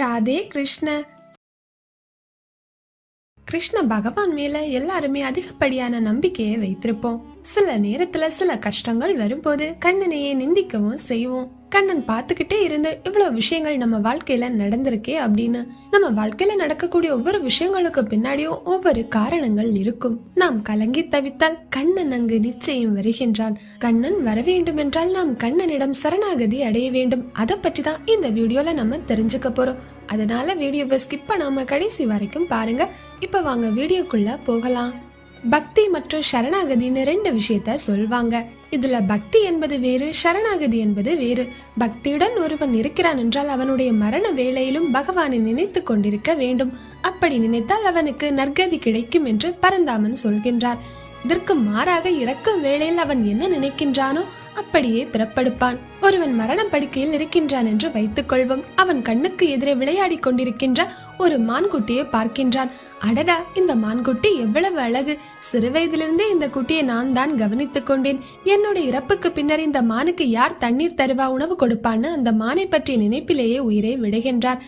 ராதே கிருஷ்ண. கிருஷ்ண பகவான் மேல எல்லாருமே அதிகப்படியான நம்பிக்கையை வைத்திருப்போம். சில நேரத்துல சில கஷ்டங்கள் வரும்போது கண்ணனையே நிந்திக்கவும் செய்வோம். கண்ணன் பார்த்துக்கிட்டே இருந்து இவ்வளவு விஷயங்கள் நம்ம வாழ்க்கையில நடந்திருக்கே அப்படின்னு நம்ம வாழ்க்கையில நடக்கக்கூடிய ஒவ்வொரு விஷயங்களுக்கு பின்னாடியும் ஒவ்வொரு காரணங்கள் இருக்கும். நாம் கலங்கி தவித்தால் கண்ணன் அங்கு நிச்சயம் வருகின்றான். கண்ணன் வர வேண்டும் என்றால் நாம் கண்ணனிடம் சரணாகதி அடைய வேண்டும். அதை பற்றி தான் இந்த வீடியோல நம்ம தெரிஞ்சுக்க போறோம். அதனால வீடியோவை ஸ்கிப் பண்ணாம கடைசி வரைக்கும் பாருங்க. இப்ப வாங்க வீடியோக்குள்ள போகலாம். பக்தி மற்றும் சரணாகதின்னு ரெண்டு விஷயத்த சொல்வாங்க. இதுல பக்தி என்பது வேறு சரணாகதி என்பது வேறு. பக்தியுடன் ஒருவன் இருக்கிறான் என்றால் அவனுடைய மரண வேளையிலும் பகவானை நினைத்து கொண்டிருக்க வேண்டும். அப்படி நினைத்தால் அவனுக்கு நற்கதி கிடைக்கும் என்று பரந்தாமன் சொல்கின்றார். இதற்கு மாறாக இறக்கும் வேளையில் அவன் என்ன நினைக்கின்றானோ அப்படியே பிறப்படுப்பான். ஒருவன் மரண படுக்கையில் இருக்கின்றான் என்று வைத்துக் கொள்வோம் அவன் கண்ணுக்கு எதிரே விளையாடி கொண்டிருக்கின்ற ஒரு மான்குட்டியை பார்க்கின்றான். அடடா இந்த மான்குட்டி எவ்வளவு அழகு. சிறு வயதிலிருந்தே இந்த குட்டியை நான் தான் கவனித்துக் கொண்டேன். என்னுடைய இறப்புக்கு பின்னர் இந்த மானுக்கு யார் தண்ணீர் தருவா உணவு கொடுப்பான்னு அந்த மானை பற்றிய நினைப்பிலேயே உயிரை விடுகின்றார்.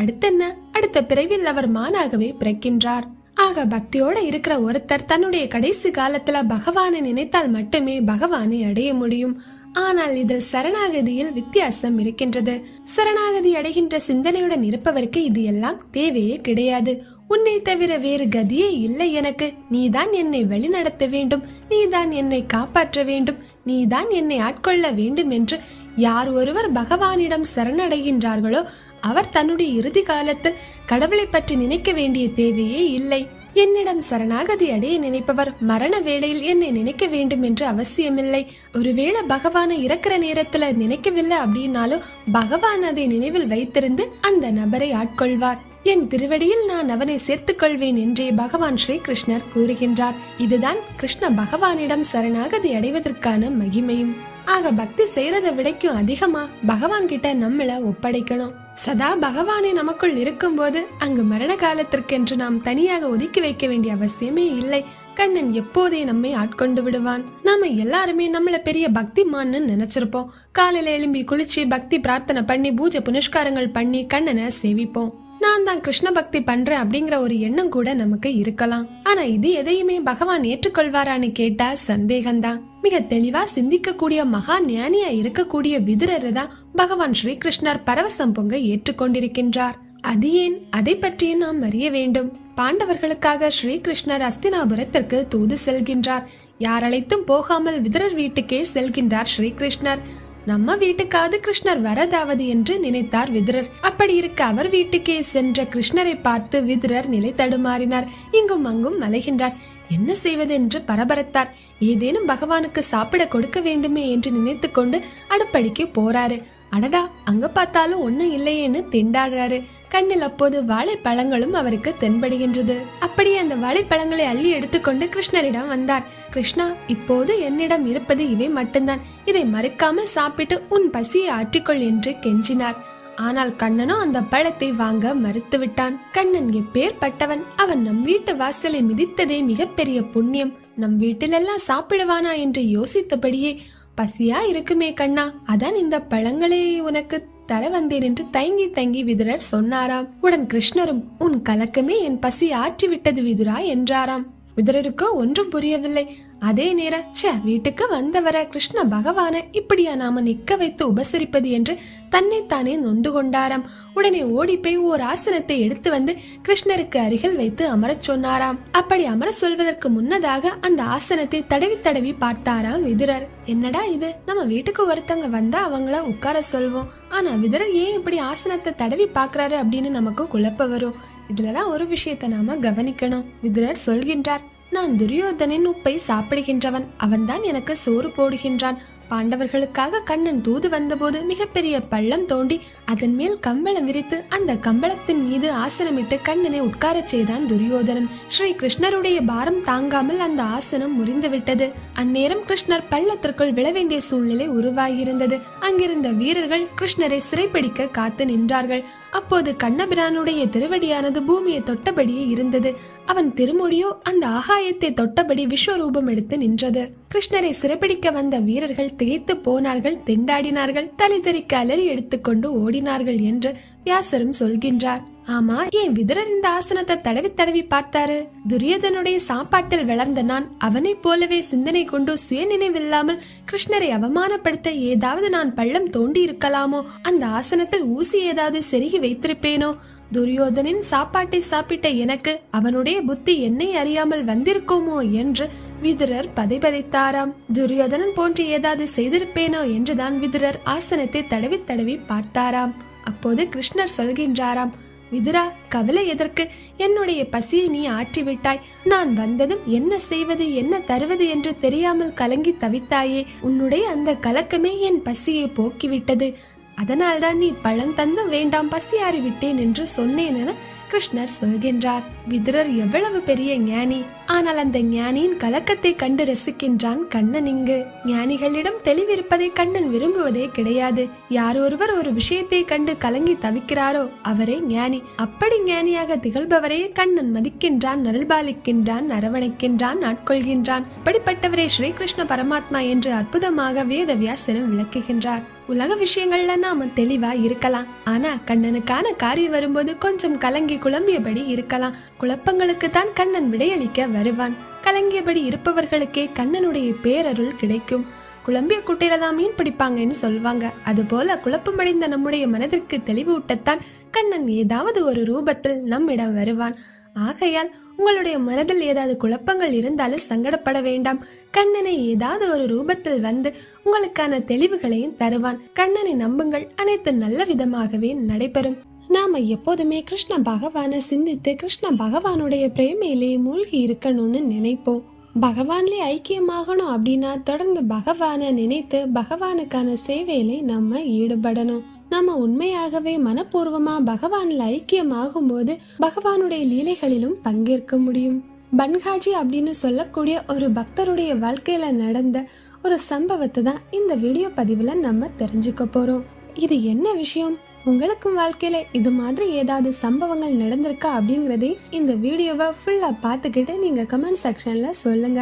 அடுத்தென்ன? அடுத்த பிறவில் அவர் மானாகவே பிறக்கின்றார். ஆக பக்தியோட இருக்கிற ஒருத்தர் தன்னுடைய கடைசி காலத்துல பகவானை நினைத்தால் மட்டுமே பகவானை அடைய முடியும். ஆனால் இதில் சரணாகதியில் வித்தியாசம் இருக்கின்றது. சரணாகதி அடைகின்ற சிந்தனையுடன் இருப்பவருக்கு இது எல்லாம் தேவையே கிடையாது. உன்னை தவிர வேறு கதியே இல்லை எனக்கு. நீதான் என்னை வழிநடத்த வேண்டும். நீதான் என்னை காப்பாற்ற வேண்டும். நீதான் என்னை ஆட்கொள்ள வேண்டும் என்று யார் ஒருவர் பகவானிடம் சரணடைகின்றார்களோ அவர் தன்னுடைய இறுதி காலத்தில் கடவுளை பற்றி நினைக்க வேண்டிய தேவையே இல்லை. என்னிடம் சரணாகதி அடைய நினைப்பவர் மரண வேளையில் என்னை நினைக்க வேண்டும் என்று அவசியமில்லை. ஒருவேளை பகவானை இறக்கிற நேரத்துல நினைக்கவில்லை அப்படின்னாலும் பகவான் அதை நினைவில் வைத்திருந்து அந்த நபரை ஆட்கொள்வார். என் திருவடியில் நான் அவனை சேர்த்துக் கொள்வேன் என்றே பகவான் ஸ்ரீ கிருஷ்ணர் கூறுகின்றார். இதுதான் கிருஷ்ண பகவானிடம் சரணாகதி அடைவதற்கான மகிமையும். ஆக பக்தி செய்யறதை விடைக்கும் அதிகமா பகவான் கிட்ட நம்மள ஒப்படைக்கணும். சதா பகவானே நமக்குள் இருக்கும்போது அங்கு மரண காலத்திற்கென்று நாம் தனியாக ஒதுக்கி வைக்க வேண்டிய அவசியமே இல்லை. கண்ணன் எப்போதே நம்மை ஆட்கொண்டு விடுவான். நாம எல்லாருமே நம்மள பெரிய பக்திமான்னு நினைச்சிருப்போம். காலையில எழும்பி குளிச்சு பக்தி பிரார்த்தனை பண்ணி பூஜை புனஸ்காரங்கள் பண்ணி கண்ணனை சேவிப்போம். நான் தான் கிருஷ்ண பக்தி பண்றேன் அப்படிங்கிற ஒரு எண்ணம் கூட நமக்கு இருக்கலாம். ஆனா இது எதையுமே பகவான் ஏற்றுக்கொள்வாரான்னு கேட்டா சந்தேகம்தான். மிக தெளிவா சிந்திக்கக்கூடிய மகா ஞானியா இருக்கக்கூடிய விதுரரை தான் பகவான் ஸ்ரீ கிருஷ்ணர் பரவசம் பொங்க ஏற்றுக்கொண்டிருக்கின்றார். அது ஏன்? அதை பற்றியும் நாம் அறிய வேண்டும். பாண்டவர்களுக்காக ஸ்ரீகிருஷ்ணர் அஸ்தினாபுரத்திற்கு தூது செல்கின்றார். யாரழைத்தும் போகாமல் விதரர் வீட்டுக்கே செல்கின்றார் ஸ்ரீகிருஷ்ணர். நம்ம வீட்டுக்காவது கிருஷ்ணர் வரதாவது என்று நினைத்தார் விதுரர். அப்படி இருக்க அவர் வீட்டுக்கே சென்ற கிருஷ்ணரை பார்த்து விதுரர் நிலை தடுமாறினார். இங்கும் அங்கும் மலைகின்றார். என்ன செய்வது என்று பரபரத்தார். ஏதேனும் பகவானுக்கு சாப்பிட கொடுக்க வேண்டுமே என்று நினைத்து கொண்டு அடுப்படிக்கு போறாரு. அடடா அங்க பார்த்தாலும் ஒண்ணும் இல்லையேன்னு திண்டாடுறாரு. கண்ணில் அப்போது வாழைப்பழங்களும் அவருக்கு தென்படுகின்றது. அப்படியே அந்த வாழைப்பழங்களை அள்ளி எடுத்துக்கொண்டு கிருஷ்ணரிடம் வந்தார். கிருஷ்ணா இப்போது என்னிடம் இருப்பது இவை மட்டும்தான். இதை மறுக்காமல் சாப்பிட்டு உன் பசியை ஆற்றிக்கொள் என்று கெஞ்சினார். ஆனால் கண்ணனோ அந்த பழத்தை வாங்க மறுத்துவிட்டான். கண்ணன் எப்பேற்பட்டவன்? அவன் நம் வீட்டு வாசலை மிதித்ததே மிகப்பெரிய புண்ணியம். நம் வீட்டிலெல்லாம் சாப்பிடுவானா என்று யோசித்தபடியே பசியா இருக்குமே கண்ணா அதான் இந்த பழங்களே உனக்கு தர வந்தேன் என்று தயங்கி தங்கி விதுரர் சொன்னாராம். உடன் கிருஷ்ணரும் உன் கலக்கமே என் பசி ஆற்றிவிட்டது விதுரா என்றாராம். விதுரருக்கோ ஒன்றும் புரியவில்லை. அதே நேரம் ச்ச வீட்டுக்கு வந்தவர கிருஷ்ண பகவானை இப்படியா நாம நிக்க வைத்து உபசரிப்பது என்று தன்னைத்தானே நொந்து கொண்டாராம். உடனே ஓடி போய் ஓர் ஆசனத்தை எடுத்து வந்து கிருஷ்ணருக்கு அருகில் வைத்து அமரச் சொன்னாராம். அப்படி அமர சொல்வதற்கு முன்னதாக அந்த ஆசனத்தை தடவி தடவி பார்த்தாராம் விதுரர். என்னடா இது? நம்ம வீட்டுக்கு ஒருத்தங்க வந்தா அவங்கள உட்கார சொல்வோம். ஆனா விதுரர் ஏன் இப்படி ஆசனத்தை தடவி பாக்குறாரு அப்படின்னு நமக்கு குழப்ப வரும். இதுலதான் ஒரு விஷயத்தை நாம கவனிக்கணும் விதுரர் சொல்கின்றார். நான் துரியோதனின் உப்பை சாப்பிடுகின்றவன். அவன்தான் எனக்கு சோறு போடுகின்றான். பாண்டவர்களுக்காக கண்ணன் தூது வந்தபோது மிகப்பெரிய பள்ளம் தோண்டி அதன் மேல் கம்பளம் விரித்து அந்த கம்பளத்தின் மீது ஆசனமிட்டு கண்ணனை உட்காரச் செய்தான் துரியோதனன். ஸ்ரீ கிருஷ்ணருடைய பாரம் தாங்காமல் அந்த ஆசனம் முறிந்துவிட்டது. அந்நேரம் கிருஷ்ணர் பள்ளத்திற்குள் விழ வேண்டிய சூழ்நிலை உருவாகியிருந்தது. அங்கிருந்த வீரர்கள் கிருஷ்ணரை சிறைப்பிடிக்க காத்து நின்றார்கள். அப்போது கண்ணபிரானுடைய திருவடியானது பூமியை தொட்டபடியே இருந்தது. அவன் திருமொழியோ அந்த ஆகாயத்தை தொட்டபடி விஸ்வரூபம் எடுத்து நின்றது. கிருஷ்ணரை சிறைப்பிடிக்க வந்த வீரர்கள் திகைத்து போனார்கள் திண்டாடினார்கள் தலைதறிக்கு அலறி எடுத்துக்கொண்டு ஓடினார்கள் என்று வியாசரும் சொல்கின்றார். ஆமா ஏன் விதுரர் இந்த ஆசனத்தை தடவி தடவி பார்த்தாரு? துரியோதனுடைய சாப்பாட்டில் வளர்ந்த நான் அவனைப் போலவே சிந்தனை கொண்டு சுயநினைவில்லாமல் கிருஷ்ணரை அவமானப்படுத்த ஏதாவது நான் பள்ளம் தோண்டி இருக்கலாமோ அந்த ஆசனத்தில் ஊசி ஏதாவது செருகி வைத்திருப்பேனோ? துரியோதனின் சாப்பாட்டை சாப்பிட்ட எனக்கு அவனுடைய புத்தி என்னை அறியாமல் வந்திருக்குமோ என்று விதுரர் பதைபதைத்தாராம் துரியோதனன் போன்று ஏதாவது செய்திருப்பேனோ என்றுதான் விதுரர் ஆசனத்தை தடவி தடவி பார்த்தாராம். அப்போது கிருஷ்ணர் சொல்கின்றாராம் விதுரா கவலை எதற்கு? என்னுடைய பசியை நீ ஆற்றிவிட்டாய். நான் வந்ததும் என்ன செய்வது என்ன தருவது என்று தெரியாமல் கலங்கி தவித்தாயே. உன்னுடைய அந்த கலக்கமே என் பசியை போக்கிவிட்டது. அதனால்தான் நீ பழம் தந்தும் வேண்டாம் பசியாறிவிட்டேன் என்று சொன்னேன் என கிருஷ்ணர் சொல்கின்றார் விதுரர் எவ்வளவு பெரிய ஞானி ஆனால் அந்த ஞானியின் கலக்கத்தை கண்டு ரசிக்கின்றான் கண்ணன் இங்கு. ஞானிகளிடம் தெளிவிருப்பதை கண்ணன் விரும்புவதே கிடையாது. யார் ஒருவர் ஒரு விஷயத்தை கண்டு கலங்கி தவிக்கிறாரோ அவரே ஞானி. அப்படி ஞானியாக திகழ்பவரையே கண்ணன் மதிக்கின்றான் நருள்பாலிக்கின்றான் அரவணைக்கின்றான் ஆட்கொள்கின்றான். இப்படிப்பட்டவரே ஸ்ரீகிருஷ்ண பரமாத்மா என்று அற்புதமாக வேதவியாசனம் விளக்குகின்றார். உலக விஷயங்கள்ல நாம தெளிவா இருக்கலாம். ஆனா கண்ணனுக்கான காரியம் வரும்போது கொஞ்சம் கலங்கி குழம்பியபடி இருக்கலாம். குழப்பங்களுக்கு தான் கண்ணன் விடையளிக்க வருவான். கலங்கியபடி இருப்பவர்களுக்கே கண்ணனுடைய பேரருள் கிடைக்கும். குழம்பிய குட்டையில தான் மீன் பிடிப்பாங்கன்னு சொல்வாங்க. அதுபோல குழப்பமடைந்த நம்முடைய மனதிற்கு தெளிவூட்டத்தான் கண்ணன் ஏதாவது ஒரு ரூபத்தில் நம்மிடம் வருவான். ஆகையால் உங்களுடைய மனதில் ஏதாவது குழப்பங்கள் இருந்தாலும் சங்கடப்பட வேண்டாம். கண்ணனை ஏதாவது ஒரு ரூபத்தில் வந்து உங்களுக்கான தெளிவுகளையும் தருவான். கண்ணனை நம்புங்கள். அனைத்து நல்ல விதமாகவே நடைபெறும். நாம எப்போதுமே கிருஷ்ண பகவானை சிந்தித்து கிருஷ்ண பகவானுடைய பிரேமையிலே மூழ்கி இருக்கணும்னு நினைப்போம். பகவான்லே ஐக்கியமாகணும் அப்படின்னா தொடர்ந்து பகவானை நினைத்து பகவானுக்கான சேவையிலே நம்ம ஈடுபடணும். நம்ம உண்மையாகவே மனப்பூர்வமா பகவான்ல ஐக்கியமாகும் போது பகவானுடைய லீலைகளிலும் பங்கேற்க முடியும். பன்காஜி அப்படின்னு சொல்லக்கூடிய ஒரு பக்தருடைய வாழ்க்கையில நடந்த ஒரு சம்பவத்தை தான் இந்த வீடியோ பதிவுல நம்ம தெரிஞ்சுக்க போறோம். இது என்ன விஷயம்? உங்களுக்கும் வாழ்க்கையில இது மாதிரி ஏதாவது சம்பவங்கள் நடந்திருக்கா அப்படிங்கறதே இந்த வீடியோவை ஃபுல்லா பார்த்துக்கிட்டு நீங்க கமெண்ட் செக்ஷன்ல சொல்லுங்க.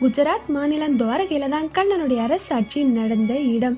குஜராத் மாநிலம் துவாரகையில தான் கண்ணனுடைய அரசாட்சி நடந்த இடம்.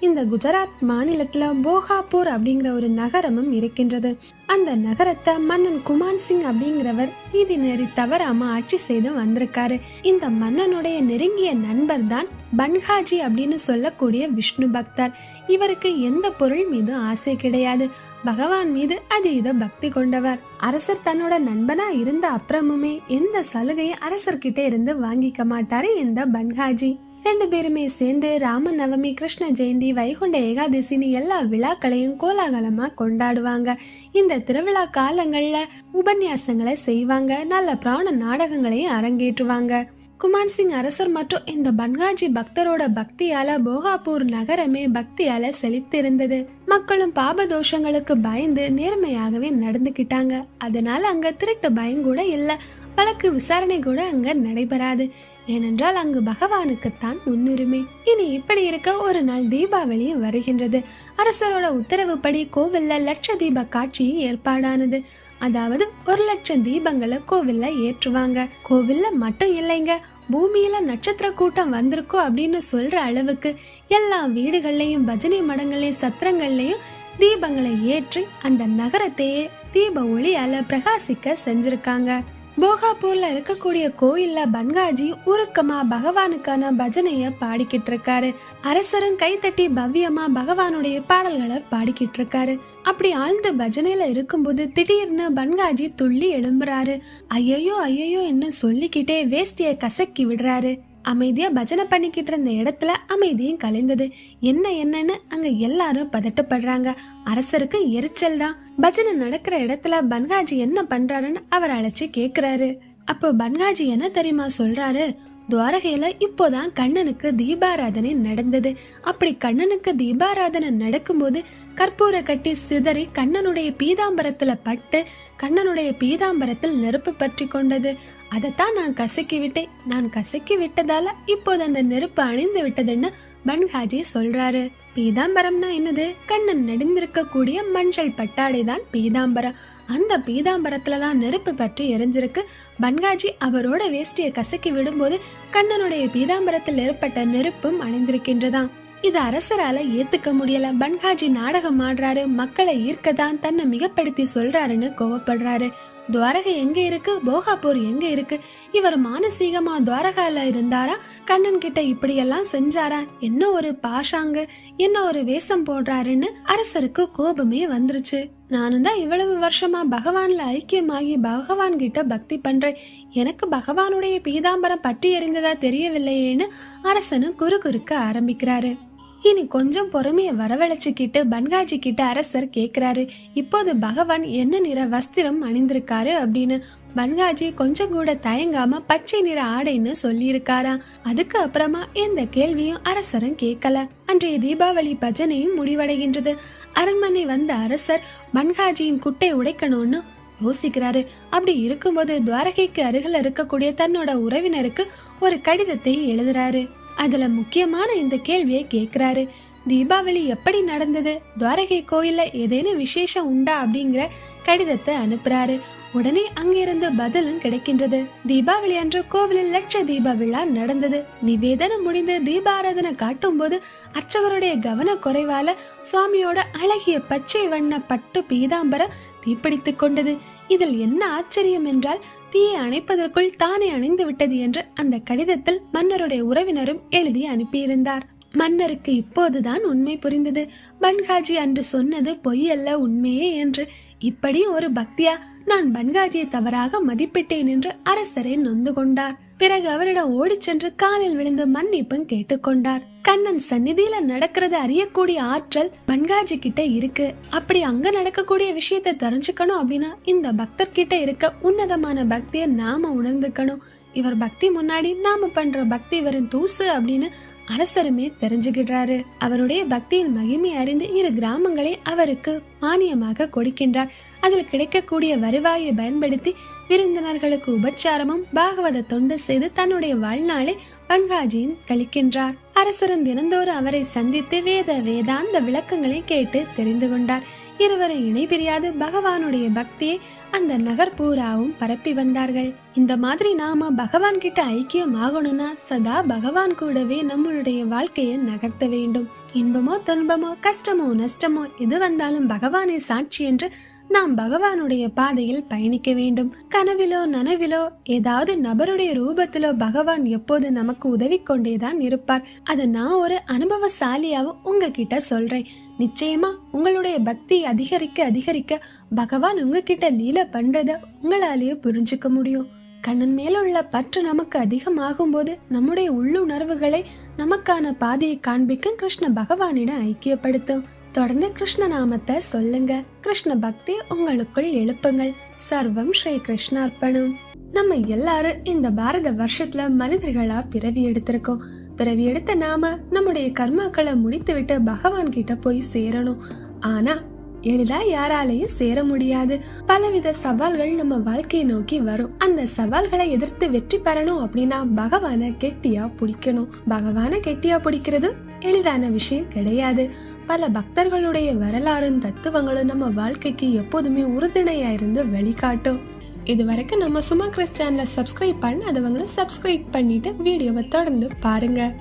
இந்த குஜராத் மாநிலத்துல போகாப்பூர் அப்படிங்கிற ஒரு நகரமும் இருக்கின்றது. அந்த நகரத்தை மன்னன் குமான் சிங் அப்படிங்கிறவர் நீதி நெறி தவறாம ஆட்சி செய்து வந்திருக்காரு. இந்த மன்னனுடைய நெருங்கிய நண்பர் தான் பன்ஹாஜி அப்படின்னு சொல்லக்கூடிய விஷ்ணு பக்தர். இவருக்கு எந்த பொருள் மீது ஆசை கிடையாது. பகவான் மீது அதீத பக்தி கொண்டவர். அரசர் தன்னோட நண்பனா இருந்த அப்புறமுமே எந்த சலுகையை அரசர்கிட்ட இருந்து வாங்கிக்க மாட்டாரு இந்த பன்ஹாஜி. ரெண்டு பேருமே சேர்ந்து ராம நவமி கிருஷ்ண ஜெயந்தி வைகுண்ட ஏகாதசின்னு எல்லா விழாக்களையும் கோலாகலமா கொண்டாடுவாங்க. இந்த திருவிழா காலங்கள்ல உபன்யாசங்களை செய்வாங்க. நல்ல பிராண நாடகங்களையும் அரங்கேற்றுவாங்க. குமார் சிங் அரசர் மற்றும் இந்த பன்காஜி பக்தரோட பக்தியால போகாப்பூர் நகரமே பக்தியால செழித்திருந்தது. மக்களும் பாப தோஷங்களுக்கு பயந்து நேர்மையாகவே நடந்துக்கிட்டாங்க அதனால அங்க திருட்டு பயம் கூட இல்ல. வழக்கு விசாரணை கூட அங்க நடைபெறாது. ஏனென்றால் அங்கு பகவானுக்குத்தான் முன்னுரிமை. இனி இப்படி இருக்க ஒரு நாள் தீபாவளியும் வருகின்றது. அரசரோட உத்தரவுப்படி கோவில்ல லட்ச தீப காட்சியும் ஏற்பாடானது. அதாவது ஒரு லட்சம் தீபங்களை கோவில்ல ஏற்றுவாங்க. கோவில்ல மட்டும் இல்லைங்க பூமியில நட்சத்திர கூட்டம் வந்திருக்கோ அப்படின்னு சொல்ற அளவுக்கு எல்லா வீடுகள்லயும் பஜனை மடங்கள்லயும் சத்திரங்கள்லயும் தீபங்களை ஏற்றி அந்த நகரத்தையே தீப ஒளியால பிரகாசிக்க செஞ்சிருக்காங்க. போகாப்பூர்ல இருக்கக்கூடிய கோயில்ல பன்காஜி உருக்கமா பகவானுக்கான பஜனைய பாடிக்கிட்டு இருக்காரு அரசரும் கைத்தட்டி பவ்யமா பகவானுடைய பாடல்களை பாடிக்கிட்டு இருக்காரு அப்படி ஆழ்ந்த பஜனையில இருக்கும்போது திடீர்னு பன்காஜி துள்ளி எழும்புறாரு. ஐயையோ ஐயோ என்ன சொல்லிக்கிட்டே வேஷ்டியை கசக்கி விடுறாரு. அமைதியாக பஜனை பண்ணிக்கிட்டு இருந்த இடத்துல அமைதியும் கலைந்தது. என்ன என்னன்னு அங்கே எல்லாரும் பதட்டப்படுறாங்க. அரசருக்கு எரிச்சல் தான். பஜனை நடக்கிற இடத்துல பன்காஜி என்ன பண்ணுறாருன்னு அவர் அழைச்சி கேட்குறாரு அப்போ பன்காஜி என்ன தெரியுமா சொல்கிறாரு துவாரகையில இப்போதான் கண்ணனுக்கு தீபாராதனை நடந்தது. அப்படி கண்ணனுக்கு தீபாராதனை நடக்கும்போது கற்பூர கட்டி சிதறி கண்ணனுடைய பீதாம்பரத்துல பட்டு கண்ணனுடைய பீதாம்பரத்தில் நெருப்பு பற்றி கொண்டது. அதைத்தான் நான் கசக்கி விட்டேன். நான் கசக்கி விட்டதால இப்போது அந்த நெருப்பு அணிந்து விட்டதுன்னு பன்ஹாஜி சொல்றாரு. பீதாம்பரம்னா என்னது? கண்ணன் நெடுந்திருக்கக்கூடிய மஞ்சள் பட்டாடை தான் பீதாம்பரம். அந்த பீதாம்பரத்துல தான் நெருப்பு பற்றி எரிஞ்சிருக்கு. பன்காஜி அவரோட வேஷ்டியை கசக்கி விடும்போது கண்ணனுடைய பீதாம்பரத்தில் ஏற்பட்ட நெருப்பும் அணிந்திருக்கின்றதாம். இது அரசரால ஏத்துக்க முடியல. பன்காஜி நாடகம் ஆடுறாரு. மக்களை ஈர்க்கதான் தன்னை மிகப்படுத்தி சொல்றாருன்னு கோவப்படுறாரு. துவாரகை எங்க இருக்கு? போகாப்பூர் எங்க இருக்கு? இவர் மானசீகமா துவாரகால இருந்தாரா? கண்ணன் கிட்ட இப்படியெல்லாம் செஞ்சாரா? என்ன ஒரு பாஷாங்க? என்ன ஒரு வேஷம் போடுறாருன்னு அரசருக்கு கோபமே வந்துருச்சு. நானும் தான் இவ்வளவு வருஷமா பகவான்ல ஐக்கியமாகி பகவான் கிட்ட பக்தி பண்றேன். எனக்கு பகவானுடைய பீதாம்பரம் பற்றி எறிந்ததா தெரியவில்லையேன்னு அரசனு குறு குறுக்க ஆரம்பிக்கிறாரு. இனி கொஞ்சம் பொறுமையை வரவழைச்சிக்கிட்டு பன்காஜி கிட்ட அரசர் கேட்குறாரு இப்போது பகவான் என்ன நிற வஸ்திரம் அணிந்திருக்காரு அப்படின்னு பன்காஜி கொஞ்சம் கூட தயங்காம பச்சை நிற ஆடைன்னு சொல்லியிருக்காரா. அதுக்கு அப்புறமா எந்த கேள்வியும் அரசரும் கேட்கல. அன்றைய தீபாவளி பஜனையும் முடிவடைகின்றது. அரண்மனை வந்த அரசர் பன்காஜியின் குட்டை உடைக்கணும்னு யோசிக்கிறாரு. அப்படி இருக்கும்போது துவாரகைக்கு அருகில் இருக்கக்கூடிய தன்னோட உறவினருக்கு ஒரு கடிதத்தை எழுதுறாரு. அதுல முக்கியமான இந்த கேள்வியை கேக்குறாரு. தீபாவளி எப்படி நடந்தது? துவாரகை கோயில்ல ஏதேனும் விசேஷம் உண்டா அப்படிங்கிற கடிதத்தை அனுப்புறாரு. உடனே அங்கிருந்து பதிலும் கிடைக்கின்றது. தீபாவளி அன்று கோவிலில் லட்ச தீப விழா நடந்தது. நிவேதனம் முடிந்து தீபாராதனை காட்டும் போது அர்ச்சகருடைய கவன குறைவால சுவாமியோட அழகிய பச்சை வண்ண பட்டு பீதாம்பரம் தீப்பிடித்துக் கொண்டது. இதில் என்ன ஆச்சரியம் என்றால் தீயை அணைப்பதற்குள் தானே அணைந்து விட்டது என்று அந்த கடிதத்தில் மன்னருடைய உறவினரும் எழுதி அனுப்பியிருந்தார். மன்னருக்கு இப்போதுதான் உண்மை புரிந்தது. பன்காஜி அன்று சொன்னது பொய் அல்ல உண்மையே என்று. இப்படி ஒரு பக்தியா நான் பன்காஜியை தவறாக மதிப்பிட்டேன் என்று அரசரை நொந்து கொண்டார். பிறகு அவரிடம் ஓடிச் சென்று காலில் விழுந்து மன்னிப்பும் கேட்டுக்கொண்டார் கண்ணன் சந்நிதியில நடக்கிறது அறியக்கூடிய ஆற்றல் பன்காஜி கிட்ட இருக்கு. அப்படி அங்க நடக்கக்கூடிய விஷயத்தை தெரிஞ்சுக்கணும் அப்படின்னா இந்த பக்தர் கிட்ட இருக்க உன்னதமான பக்தியை நாம உணர்ந்துக்கணும். இவர் பக்தி முன்னாடி நாம பண்ற பக்தி வெறும் தூசு அப்படின்னு அரசருமே தெரிஞ்சுக்கிடுறாரு அவருடைய பக்தியின் மகிமை அறிந்து இரு கிராமங்களை அவருக்கு மானியமாக கொடுக்கின்றார். அதில் கிடைக்கக்கூடிய வருவாயை பயன்படுத்தி விருந்தினர்களுக்கு உபச்சாரமும் பாகவத தொண்டு செய்து தன்னுடைய வாழ்நாளை பன்காஜியின் கழிக்கின்றார். அரசரன் தினந்தோறும் அவரை சந்தித்து வேத வேதாந்த விளக்கங்களை கேட்டு தெரிந்து கொண்டார். இருவரை இணை பிரியாது பகவானுடைய பக்தியை அந்த நகர் பூராவும் பரப்பி வந்தார்கள். இந்த மாதிரி நாம பகவான் கிட்ட ஐக்கியம் ஆகணும்னா சதா பகவான் கூடவே நம்மளுடைய வாழ்க்கையை நகர்த்த வேண்டும். இன்பமோ துன்பமோ கஷ்டமோ நஷ்டமோ எது வந்தாலும் பகவானே சாட்சி என்று நாம் பகவானுடைய பாதையில் பயணிக்க வேண்டும். கனவிலோ நனவிலோ ஏதாவது நபருடைய ரூபத்திலோ பகவான் எப்போது நமக்கு உதவி கொண்டேதான் இருப்பார். அதை நான் ஒரு அனுபவசாலியாவும் உங்ககிட்ட சொல்றேன். நிச்சயமா உங்களுடைய பக்தி அதிகரிக்க அதிகரிக்க பகவான் உங்ககிட்ட லீல பண்றத உங்களாலேயே புரிஞ்சுக்க முடியும். கண்ணன் மேல உள்ள பற்று நமக்கு அதிகமாகும் போது நம்முடைய உள்ளுணர்வுகளை நமக்கான பாதையை காண்பிக்கும் கிருஷ்ண பகவானிடம் ஐக்கியப்படுத்தும். தொடர்ந்து கிருஷ்ண நாமத்தை சொல்லுங்க. கிருஷ்ண பக்தி உங்களுக்குள் எழுப்புங்கள். சர்வம் ஸ்ரீ கிருஷ்ணார்ப்பணம். நம்ம எல்லாரும் இந்த பாரத வருஷத்துல மனிதர்களா பிறவி எடுத்திருக்கோம். பிறவி எடுத்த நாம நம்முடைய கர்மாக்களை முடித்துவிட்டு பகவான் கிட்ட போய் சேரணும். ஆனா எளிதா யாராலையும் சேர முடியாது. பலவித சவால்கள் நம்ம வாழ்க்கையை நோக்கி வரும். அந்த சவால்களை எதிர்த்து வெற்றி பெறணும் அப்படின்னா பகவான கெட்டியா பிடிக்கணும். பகவான கெட்டியா பிடிக்கிறது எளிதான விஷயம் கிடையாது. பல பக்தர்களுடைய வரலாறும் தத்துவங்களும் நம்ம வாழ்க்கைக்கு எப்போதுமே உறுதுணையா இருந்து வழிகாட்டும். இது வரைக்கும் நம்ம சும்மா கிறிஸ் சேனலை சப்ஸ்கிரைப் பண்ணாதவங்களும் சப்ஸ்கிரைப் பண்ணிட்டு வீடியோவை தொடர்ந்து பாருங்க.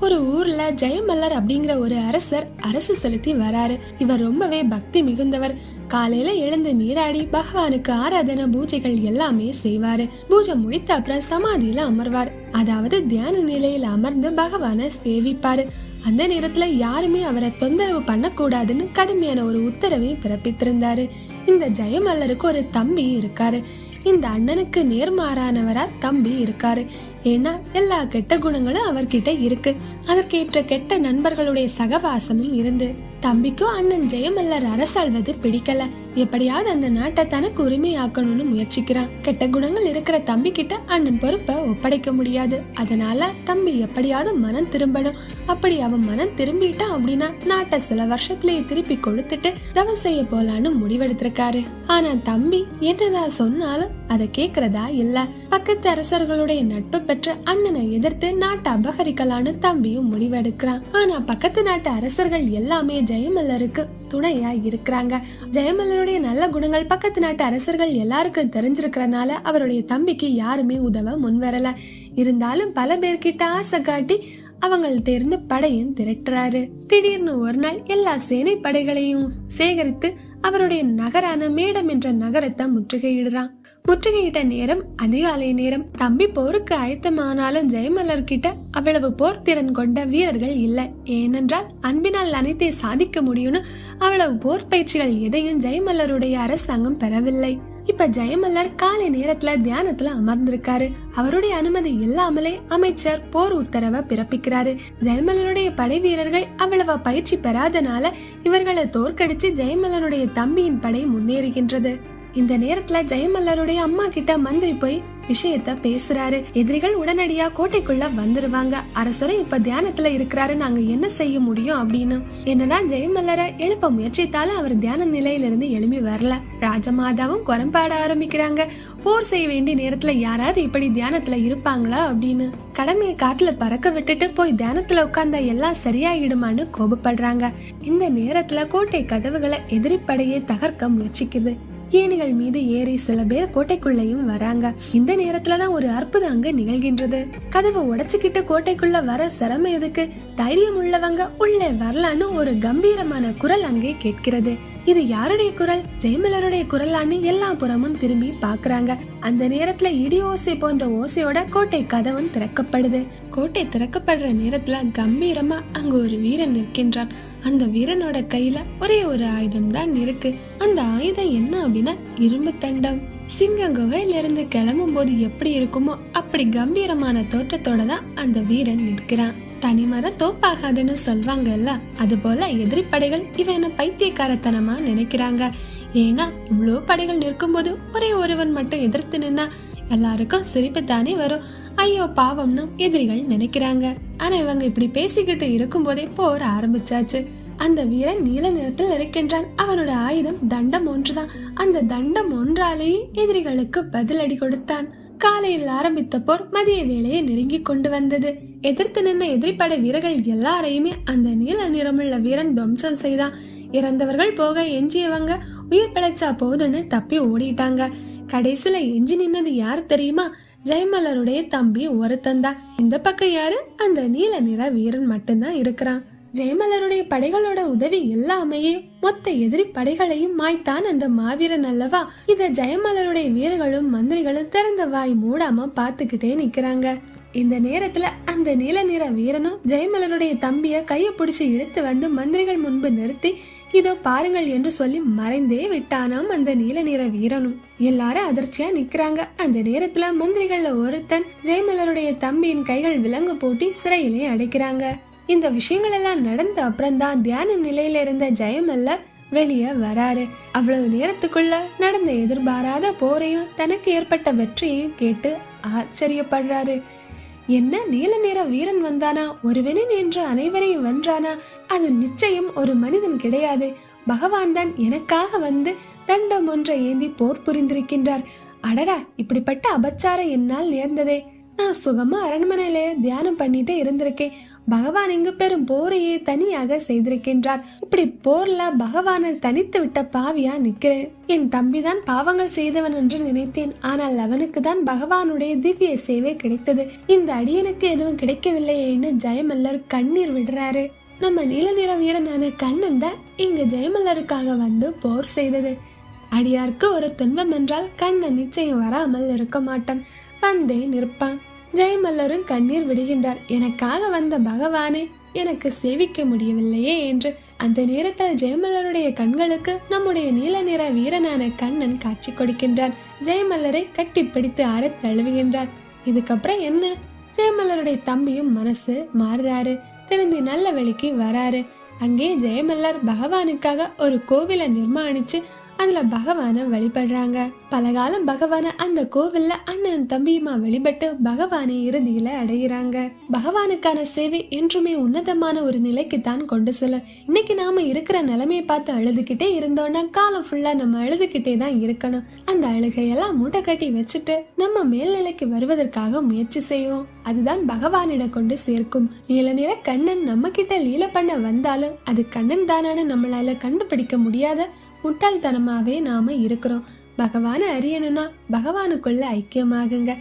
ஒரு ஊர்ல ஜெயமல்லர் அப்படிங்கிற ஒரு அரசர் அரசு செலுத்தி வராரு. இவர் ரொம்பவே பக்தி மிகுந்தவர். காலையில எழுந்து நீராடி பகவானுக்கு ஆராதனை பூஜைகள் எல்லாமே செய்வாரு. பூஜை முடித்த அப்புறம் சமாதியில அமர்வார். அதாவது தியான நிலையில அமர்ந்து பகவானை சேவிப்பாரு. அந்த நேரத்துல யாருமே அவரை தொந்தரவு பண்ணக்கூடாதுன்னு கடுமையான ஒரு உத்தரவையும் பிறப்பித்திருந்தாரு. இந்த ஜெயமல்லருக்கு ஒரு தம்பி இருக்காரு. இந்த அண்ணனுக்கு நேர்மாறானவரா தம்பி இருக்காரு. ஏன்னா எல்லா கெட்ட குணங்களும் அவர்கிட்ட இருக்கு. அதற்கேற்ற கெட்ட நண்பர்களுடைய சகவாசமும் இருந்து தம்பிக்கும் அண்ணன் ஜெயமல்லர் அரசாழ்வது பிடிக்கல. எப்படியாவது அந்த நாட்டை தனக்கு உரிமையாக்கணும்னு முயற்சிக்கிறான். கெட்ட குணங்கள் இருக்கிற தம்பி கிட்ட அண்ணன் பொறுப்பை ஒப்படைக்க முடியாது. அதனால தம்பி எப்படியாவது மனம் திரும்பணும். அப்படி அவன் மனம் திரும்பிட்டான் அப்படின்னா நாட்டை சில வருஷத்திலேயே திருப்பி கொடுத்துட்டு தவம் செய்ய போலான்னு முடிவெடுத்திருக்காரு. ஆனா தம்பி என்னதான் சொன்னாலும் அதை கேக்குறதா இல்ல. பக்கத்து அரசர்களுடைய நட்பு பெற்று அண்ணனை எதிர்த்து நாட்டை அபகரிக்கலான்னு தம்பியும் முடிவெடுக்கிறான். ஆனா பக்கத்து நாட்டு அரசர்கள் எல்லாமே ஜெயமல்லருக்கு துணையா இருக்கிறாங்க. அவருடைய நல்ல குணங்கள் பக்கத்து நாட்டு அரசர்கள் எல்லாருக்கும் தெரிஞ்சிருக்கிறனால அவருடைய தம்பிக்கு யாருமே உதவ முன்வரல. இருந்தாலும் பல பேர்கிட்ட ஆசை காட்டி அவங்கள்ட்ட இருந்து படையும் திரட்டுறாரு. திடீர்னு ஒரு நாள் எல்லா சேனை படைகளையும் சேகரித்து அவருடைய நகரான மேடம் என்ற நகரத்தை முற்றுகையிடுறான். முற்றுகையிட்ட நேரம் அதிகாலை நேரம் தம்பி போருக்கு ஆயத்தமானாலும் ஜெயமல்லர் கிட்ட அவ்வளவு போர் திறன் கொண்ட வீரர்கள் இல்லை. ஏனென்றால் அன்பினால் அனைத்தை சாதிக்க முடியும்னு அவ்வளவு போர் பயிற்சிகள் எதையும் ஜெயமல்லருடைய அரசாங்கம் பெறவில்லை. இப்ப ஜெயமல்லர் காலை நேரத்துல தியானத்துல அமர்ந்திருக்காரு. அவருடைய அனுமதி இல்லாமலே அமைச்சர் போர் உத்தரவை பிறப்பிக்கிறாரு. ஜெயமல்லருடைய படை வீரர்கள் அவ்வளவா பயிற்சி பெறாதனால இவர்களை தோற்கடிச்சு ஜெயமல்லனுடைய தம்பியின் படை முன்னேறுகின்றது. இந்த நேரத்துல ஜெயமல்லருடைய அம்மா கிட்ட மந்திரி போய் விஷயத்த பேசுறாரு. எதிரிகள் உடனடியா கோட்டைக்குள்ள வந்துருவாங்க. அரசரும் இப்ப தியானத்துல இருக்கிறாரு. நாங்க என்ன செய்ய முடியும் அப்படின்னு. என்னதான் ஜெயமல்லரை எழுப்ப முயற்சித்தாலும் அவர் தியான நிலையிலிருந்து எழும்பி வரல. ராஜமாதாவும் குரம்பாட ஆரம்பிக்கிறாங்க. போர் செய்ய வேண்டிய நேரத்துல யாராவது இப்படி தியானத்துல இருப்பாங்களா அப்படின்னு. கடமையை காட்டுல பறக்க விட்டுட்டு போய் தியானத்துல உட்கார்ந்தா எல்லாம் சரியாயிடுமான்னு கோபப்படுறாங்க. இந்த நேரத்துல கோட்டை கதவுகளை எதிரிப்படையே தகர்க்க முயற்சிக்குது. ஏணிகள் மீது ஏறி சில பேர் கோட்டைக்குள்ளேயும் வராங்க. இந்த நேரத்துல தான் ஒரு அற்புதம் அங்க நிகழ்கின்றது. கதவை உடைச்சுக்கிட்டு கோட்டைக்குள்ள வர சிரமம் எதுக்கு? தைரியம் உள்ளவங்க உள்ளே வரலான்னு ஒரு கம்பீரமான குரல் அங்கே கேட்கிறது. இது யாருடைய குரல்? ஜெயமலருடைய குரலான்னு எல்லா புறமும் திரும்பி பாக்குறாங்க. அந்த நேரத்துல இடி ஓசை போன்ற ஓசையோட கோட்டை கதவும் திறக்கப்படுது. கோட்டை திறக்கப்படுற நேரத்துல கம்பீரமா அங்க ஒரு வீரன் நிற்கின்றான். அந்த வீரனோட கையில ஒரே ஒரு ஆயுதம் தான் இருக்கு. அந்த ஆயுதம் என்ன அப்படின்னா இரும்பு தண்டம். சிங்க குகையில இருந்து கிளம்பும் போது எப்படி இருக்குமோ அப்படி கம்பீரமான தோற்றத்தோட தான் அந்த வீரன் நிற்கிறான். தனிமர தோப்பாகாதுன்னு சொல்வாங்கல்ல? அது போல எதிரி படைகள் இவனை பைத்தியக்காரத்தனமா நினைக்கிறாங்க? ஏன்னா இவ்வளோ படைகள் நிற்கும்போது ஒரே ஒருவன் மட்டும் எதிர்த்து நின்னா எல்லாருக்கும் சிரிப்பு தானே வரும். ஐயோ பாவம்னு எதிரிகள் நினைக்கிறாங்க. ஆனா இவங்க இப்படி பேசிக்கிட்டு இருக்கும் போதே போர் ஆரம்பிச்சாச்சு. அந்த வீரன் நீல நிறத்தில் இருக்கின்றான் அவனோட ஆயுதம் தண்டம் ஒன்றுதான். அந்த தண்டம் ஒன்றாலேயே எதிரிகளுக்கு பதிலடி கொடுத்தான். காலையில் ஆரம்பித்த போர் மதிய வேலையை நெருங்கி கொண்டு வந்தது. எதிர்த்து நின்ற எதிரிப்படை வீரர்கள் எல்லாரையுமே அந்த நீல நிறமுள்ள வீரன் துவம்சம் செய்தான் இறந்தவர்கள் போக எஞ்சியவங்க உயிர் பிழைச்சா போதுன்னு தப்பி ஓடிட்டாங்க. கடைசியில எஞ்சி நின்னது யார் தெரியுமா? ஜெயமலருடைய தம்பி ஒருத்தன் இந்த பக்கம் யாரு? அந்த நீல நிற வீரன் மட்டும்தான் இருக்கிறான். ஜெயமலருடைய படைகளோட உதவி எல்லாமே மொத்த எதிரி படைகளையும் மாய்த்தான் அந்த மாவீரன் அல்லவா? இத ஜெயமலருடைய வீரர்களும் மந்திரிகளும் திறந்த வாய் மூடாம பாத்துக்கிட்டே நிக்கிறாங்க. இந்த நேரத்துல அந்த நீல நிற வீரனும் ஜெயமலருடைய தம்பிய கைய பிடிச்சு இழுத்து வந்து மந்திரிகள் முன்பு நிறுத்தி இதோ பாருங்கள் என்று சொல்லி மறைந்தே விட்டானாம் அந்த நீல நிற வீரனும். எல்லாரும் அதிர்ச்சியா நிக்கிறாங்க. அந்த நேரத்துல மந்திரிகள்ல ஒருத்தன் ஜெயமலருடைய தம்பியின் கைகள் விலங்கு போட்டி சிறையிலே அடைக்கிறாங்க. இந்த விஷயங்கள் எல்லாம் நடந்த அப்புறம் தான் தியான நிலையில இருந்த ஜெயமல்லர் வெளியே வராரு. அவ்வளவு நேரத்துக்குள்ள நடந்த எதிர்பாராத போரையும் தனக்கு ஏற்பட்ட வெற்றியையும் கேட்டு ஆச்சரியப்படுறாரு. என்ன நீல நிற வீரன் வந்தானா? ஒருவனே நின்று அனைவரையும் வென்றானா? அது நிச்சயம் ஒரு மனிதன் கிடையாது. பகவான் தான் எனக்காக வந்து தண்டம் ஒன்றை ஏந்தி போர் புரிந்திருக்கின்றார். அடடா இப்படிப்பட்ட அபச்சாரம் என்னால் நேர்ந்ததே. நான் சுகமா அரண்மனையில தியானம் பண்ணிட்டே இருந்திருக்கேன். பகவான் இங்கு பெரும் போரையே தனியாக செய்திருக்கின்றார். இப்படி போர்ல பகவானை தனித்து விட்ட பாவியா நிக்கிறேன். என் தம்பிதான் பாவங்கள் செய்தவன் என்று நினைத்தேன். ஆனால் அவனுக்கு தான் பகவானுடைய திவ்ய சேவை கிடைத்தது. இந்த அடியனுக்கு எதுவும் கிடைக்கவில்லையேன்னு ஜெயமல்லர் கண்ணீர் விடுறாரு. நம்ம நீல நிற வீரனான கண்ணன் தான் இங்கு ஜெயமல்லருக்காக வந்து போர் செய்தது. அடியாருக்கு ஒரு துன்பம் என்றால் கண்ணன் நிச்சயம் வராமல் இருக்க மாட்டான். வந்தே நிற்பான். ஜெயமல்லரும் கண்ணீர் விடுகின்றார். எனக்காக வந்த பகவானே எனக்கு சேவிக்க முடியவில்லையே என்று அந்த நேரத்தில் ஜெயமல்லருடைய கண்களுக்கு நம்முடைய நீல நிற வீரனான கண்ணன் காட்சி கொடுக்கின்றார். ஜெயமல்லரை கட்டி பிடித்து அற தழுவுகின்றார். இதுக்கப்புறம் என்ன? ஜெயமல்லருடைய தம்பியும் மனசு மாறுறாரு. திருந்தி நல்ல வழிக்கு வராரு. அங்கே ஜெயமல்லர் பகவானுக்காக ஒரு கோவிலை நிர்மாணிச்சு அதுல பகவானை வழிபடுறாங்க. பலகாலம் பகவானை அந்த கோவில்ல அண்ணன் தம்பியுமா வழிபட்டு பகவானை இறுதியில அடையிறாங்க. பகவானுக்கான சேவை என்றுமே உன்னதமான ஒரு நிலைக்கு தான் கொண்டு செல்லும். இன்னைக்கு நாம இருக்கிற நிலைமையை பார்த்து அழுதுகிட்டே இருந்தோம்னா காலம் ஃபுல்லா நம்ம அழுதுகிட்டே தான் இருக்கணும். அந்த அழுகையெல்லாம் மூட்டை கட்டி வச்சுட்டு நம்ம மேல்நிலைக்கு வருவதற்காக முயற்சி செய்வோம். அதுதான் பகவானிடம் கொண்டு சேர்க்கும். நீல நிற கண்ணன் நம்ம கிட்ட லீல பண்ண வந்தாலும் அது கண்ணன் தானான நம்மளால கண்டுபிடிக்க முடியாத முட்டாள்தனமாவே நாம இருக்கிறோம். பகவானை அறியணும்னா பகவானுக்குள்ள ஐக்கியமாகுங்க.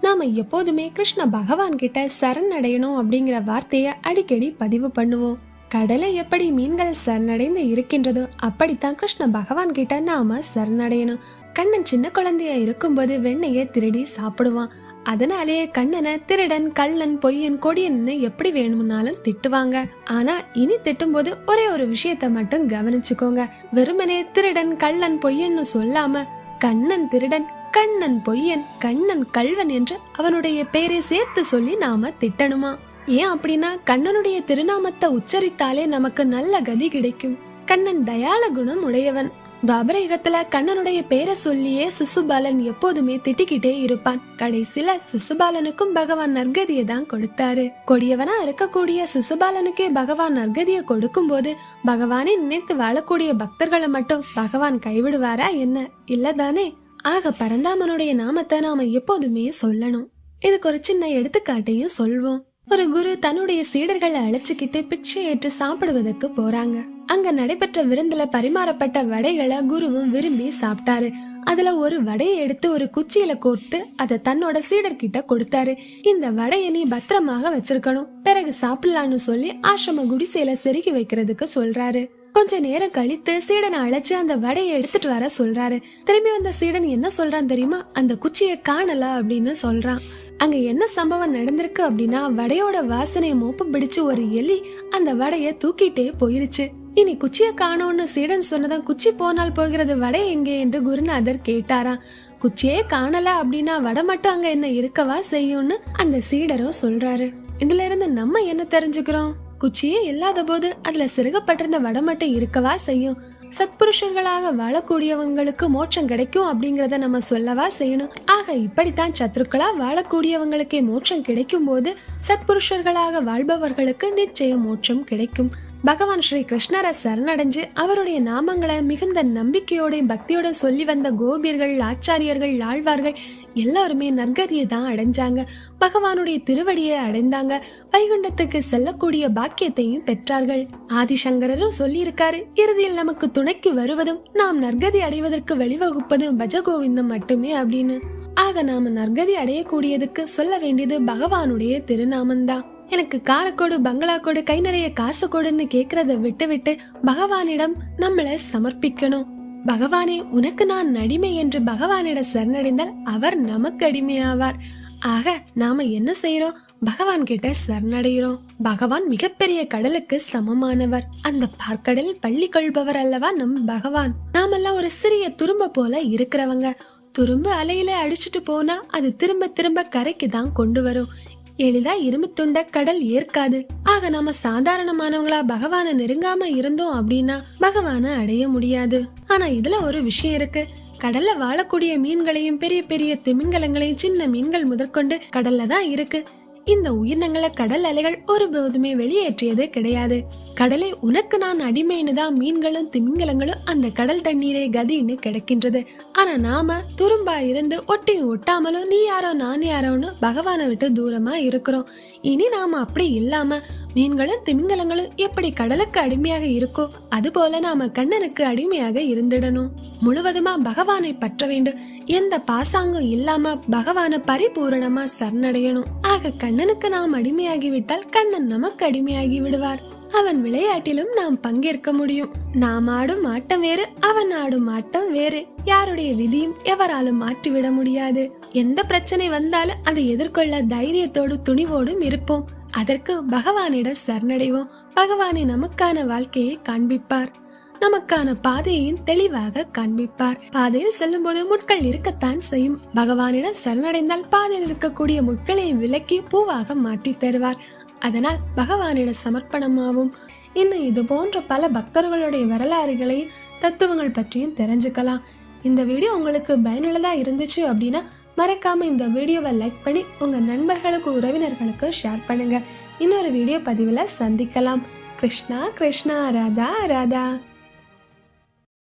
நாம எப்போதுமே கிருஷ்ண பகவான் கிட்ட சரணடையணும் அப்படிங்கிற வார்த்தைய அடிக்கடி பதிவு பண்ணுவோம். கடலை எப்படி மீன்கள் சரணடைந்து இருக்கின்றதோ அப்படித்தான் கிருஷ்ண பகவான் கிட்ட நாம சரணடையணும். கண்ணன் சின்ன குழந்தையா இருக்கும்போது வெண்ணையை திருடி சாப்பிடுவான். அதனாலேயே கண்ணனை திருடன் கள்ளன் பொய்யன் கொடியன்னு எப்படி வேணும்னாலும் திட்டுவாங்க. ஆனா இனி திட்டும்போது ஒரே ஒரு விஷயத்த மட்டும் கவனிச்சுக்கோங்க. வெறுமனே திருடன் கள்ளன் பொய்யன்னு சொல்லாம கண்ணன் திருடன் கண்ணன் பொய்யன் கண்ணன் கள்வன் என்று அவனுடைய பெயரை சேர்த்து சொல்லி நாம திட்டணுமா? ஏன் அப்படின்னா கண்ணனுடைய திருநாமத்தை உச்சரித்தாலே நமக்கு நல்ல கதி கிடைக்கும். கண்ணன் தயால குணம் உடையவன் துவாபரயுகத்துல கண்ணனுடைய பேரை சொல்லியே சிசுபாலன் எப்போதுமே திட்டிக்கிட்டே இருப்பான். கடைசியில சிசுபாலனுக்கும் பகவான் நற்கதியை தான் கொடுத்தாரு. கொடியவனா இருக்கக்கூடிய சிசுபாலனுக்கே பகவான் நற்கதியை கொடுக்கும் போது பகவானை நினைத்து வாழக்கூடிய பக்தர்களை மட்டும் பகவான் கைவிடுவாரா என்ன? இல்லதானே? ஆக பரந்தாமனுடைய நாமத்தை நாம எப்போதுமே சொல்லணும். இதுக்கு ஒரு சின்ன எடுத்துக்காட்டையும் சொல்வோம். ஒரு குரு தன்னுடைய சீடர்களை அழைச்சுக்கிட்டு பிக்ஷை ஏற்று சாப்பிடுவதற்கு போறாங்க. அங்க நடைபெற்ற விருந்துல பரிமாறப்பட்ட வடைகளை குருவும் விரும்பி சாப்பிட்டாரு. அதுல ஒரு வடையை எடுத்து ஒரு குச்சியில கோர்த்து அதை தன்னோட சீடர்கிட்ட கொடுத்தாரு. இந்த வடையை நீ பத்திரமாக வச்சிருக்கணும். பிறகு சாப்பிடலான்னு சொல்லி ஆசிரம குடிசையில செருகி வைக்கிறதுக்கு சொல்றாரு. கொஞ்ச நேரம் கழித்து சீடனை அழைச்சு அந்த வடையை எடுத்துட்டு வர சொல்றாரு. திரும்பி வந்த சீடன் என்ன சொல்றான் தெரியுமா? அந்த குச்சியை காணல அப்படின்னு சொல்றான். அங்க என்ன சம்பவம் நடந்திருக்கு அப்படின்னா வடையோட வாசனையை மோப்பம் பிடிச்சு ஒரு எலி அந்த வடைய தூக்கிட்டே போயிருச்சு. இனி குச்சிய காணோம்னு சீடன் சொன்னதான் குச்சி போனால் போகிறது வடை எங்கே என்று குருநாதர் கேட்டாராம். குச்சியே காணல அப்படின்னா வடை மட்டும் அங்க என்ன இருக்கவா செய்யும்னு அந்த சீடரும் சொல்றாரு. இதுல இருந்து நம்ம என்ன தெரிஞ்சுக்கிறோம்? குச்சியே இல்லாத போது அதுல சிறுகப்பட்டிருந்த வடை மட்டும் இருக்கவா செய்யும்? சத்புருஷர்களாக வாழக்கூடியவங்களுக்கு மோட்சம் கிடைக்கும் அப்படிங்கிறத நம்ம சொல்லவா செய்யணும். ஆக இப்படித்தான் சத்ருக்களா வாழக்கூடியவங்களுக்கே மோட்சம் கிடைக்கும் போது சத்புருஷர்களாக வாழ்பவர்களுக்கு நிச்சயம் மோட்சம் கிடைக்கும். பகவான் ஸ்ரீ கிருஷ்ணரை சரணடைஞ்சு அவருடைய நாமங்களை மிகுந்த நம்பிக்கையோட பக்தியோட சொல்லி வந்த கோபியர்கள் ஆச்சாரியர்கள் ஆழ்வார்கள் எல்லாருமே நற்கதியை தான் அடைஞ்சாங்க. பகவானுடைய திருவடியை அடைந்தாங்க. வைகுண்டத்துக்கு செல்லக்கூடிய பாக்கியத்தையும் பெற்றார்கள். ஆதிசங்கரரும் சொல்லியிருக்காரு இறுதியில் நமக்கு துணைக்கு வருவதும் நாம் நற்கதி அடைவதற்கு வழிவகுப்பதும் பஜகோவிந்தம் மட்டுமே அப்படின்னு. ஆக நாம நற்கதி அடையக்கூடியதுக்கு சொல்ல வேண்டியது பகவானுடைய திருநாமந்தான் எனக்கு காரக்கோடு பங்களாக்கோடு கை நிறைய காசு கொடுன்னு கேக்குறத விட்டு விட்டு பகவானிடம் நம்மள சமர்ப்பிக்கணும். பகவானே உனக்கு நான் அடிமை என்று பகவானிடம் சரணடைந்தால் அவர் நமக்கு அடிமையாவார். ஆக நாம என்ன செய்யறோம் பகவான் கிட்ட சரணடைகிறோம். பகவான் மிகப்பெரிய கடலுக்கு சமமானவர். அந்த பார்க்கடல் பள்ளி கொள்பவர் அல்லவா நம் பகவான்? நாமெல்லாம் ஒரு சிறிய துரும்ப போல இருக்கிறவங்க. துரும்பு அலையில அடிச்சிட்டு போனா அது திரும்ப திரும்ப கரைக்கு தான் கொண்டு வரும். எளிதா இரும்பு துண்ட கடல் ஏற்காது. ஆக நாம சாதாரணமானவங்களா பகவான நெருங்காம இருந்தோம் அப்படின்னா பகவான அடைய முடியாது. ஆனா இதுல ஒரு விஷயம் இருக்கு. கடல்ல வாழக்கூடிய மீன்களையும் பெரிய பெரிய திமிங்கலங்களையும் சின்ன மீன்கள் முதற்கொண்டு கடல்ல தான் இருக்கு. இந்த உயிரினங்களை கடல் அலைகள் ஒருபோதுமே வெளியேற்றியது கிடையாது. கடலை உனக்கு நான் அடிமைன்னு தான் மீன்களும் திமிங்கலங்களும் அந்த கடல் தண்ணீரை கதின்னு கிடைக்கின்றது. ஆனா நாம துரும்பா இருந்து ஒட்டியும் ஒட்டாமலும் நீ யாரோ நான் யாரோன்னு பகவானை விட்டு தூரமா இருக்கிறோம். இனி நாம அப்படி இல்லாம மீன்களும் திமிங்கலங்களும் எப்படி கடலுக்கு அடிமையாக இருக்கோ அதுபோல நாம கண்ணனுக்கு அடிமையாக இருந்திடணும். முழுவதுமா பகவானை பற்ற வேண்டும். எந்த பாசாங்கம் இல்லாம பகவான பரிபூரணமா சரணடையணும். ஆக கண்ணனுக்கு நாம் அடிமையாகிவிட்டால் கண்ணன் நமக்கு அடிமையாகி விடுவார். அவன் விளையாட்டிலும் நாம் பங்கேற்க முடியும். நாம் ஆடும் ஆட்டம் வேறு அவன் ஆடும் ஆட்டம் வேறு. யாருடைய விதியும் எவராலும் மாற்றிவிட முடியாது. எந்த பிரச்சனை வந்தாலும் அதை எதிர்கொள்ள தைரியத்தோடு துணிவோடும் இருப்போம். அதற்கு பகவானிடம் சரணடைவோம். பகவானை நமக்கான வாழ்க்கையை காண்பிப்பார். நமக்கான பாதையையும் தெளிவாக காண்பிப்பார். பாதையில் செல்லும் போது முட்கள் இருக்கத்தான் செய்யும். பகவானிடம் சரணடைந்தால் பாதையில் இருக்கக்கூடிய முட்களை விலக்கி பூவாக மாற்றி தருவார். அதனால் பகவானிட சமர்ப்பணமாகும். இன்னும் இது போன்ற பல பக்தர்களுடைய வரலாறுகளையும் தத்துவங்கள் பற்றியும் தெரிஞ்சுக்கலாம். இந்த வீடியோ உங்களுக்கு பயனுள்ளதா இருந்துச்சு அப்படின்னா மறக்காம இந்த வீடியோவை லைக் பண்ணி உங்க நண்பர்களுக்கு உறவினர்களுக்கு ஷேர் பண்ணுங்க. இன்னொரு வீடியோ பதிவில் சந்திக்கலாம். கிருஷ்ணா கிருஷ்ணா ராதா ராதா.